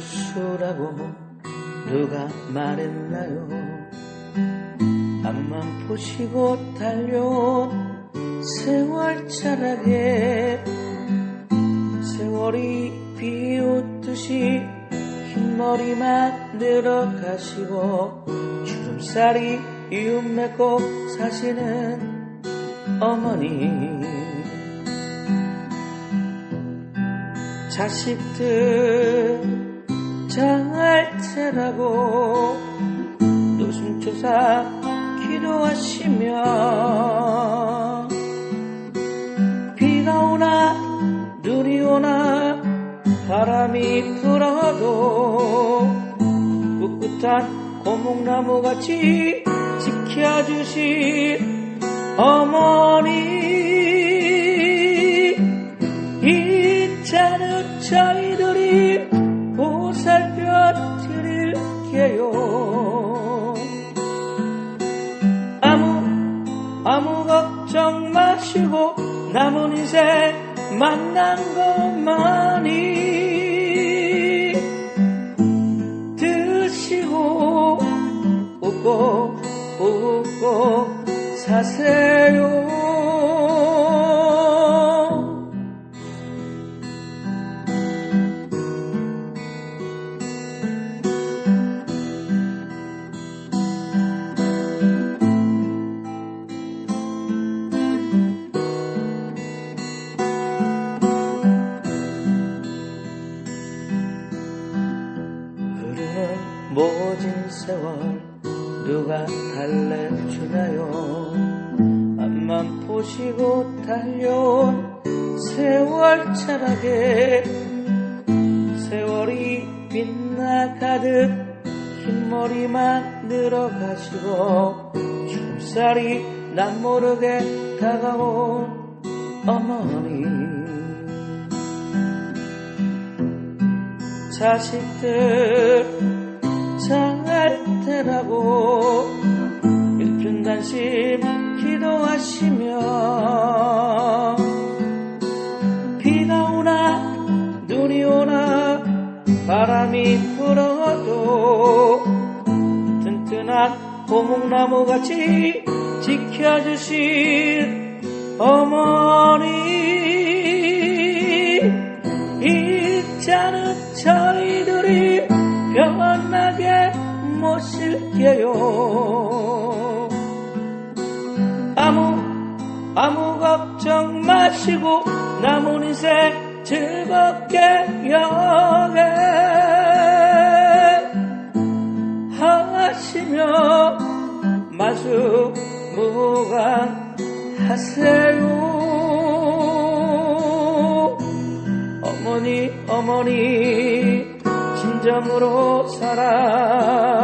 살라고 누가 말했나요? 앞만 보시고 달려온 세월 차라게 세월이 비웃듯이 흰머리만 늘어가시고 주름살이 이웃 맺고 사시는 어머니. 자식들 잘 테라고 노심초사 기도하시며 비가 오나 눈이 오나 바람이 불어도 꿋꿋한 고목나무같이 지켜주신 어머니 아무 걱정 마시고 남은 인생 만난 것만이 드시고 웃고 웃고 사세요 모진 세월 누가 달래주나요? 앞만 보시고 달려온 세월 차라게 세월이 빗나가듯 흰머리만 늘어가시고 춤살이 난 모르게 다가온 어머니. 자식들 잘 되라고 일편단심 기도하시며 비가 오나 눈이 오나 바람이 불어도 튼튼한 고목나무같이 지켜주신 어머니 모실게요. 아무 아무 걱정 마시고 남은 인생 즐겁게 여게 하시며 마수 무강하세요. 어머니 어머니 진정으로 사랑하세요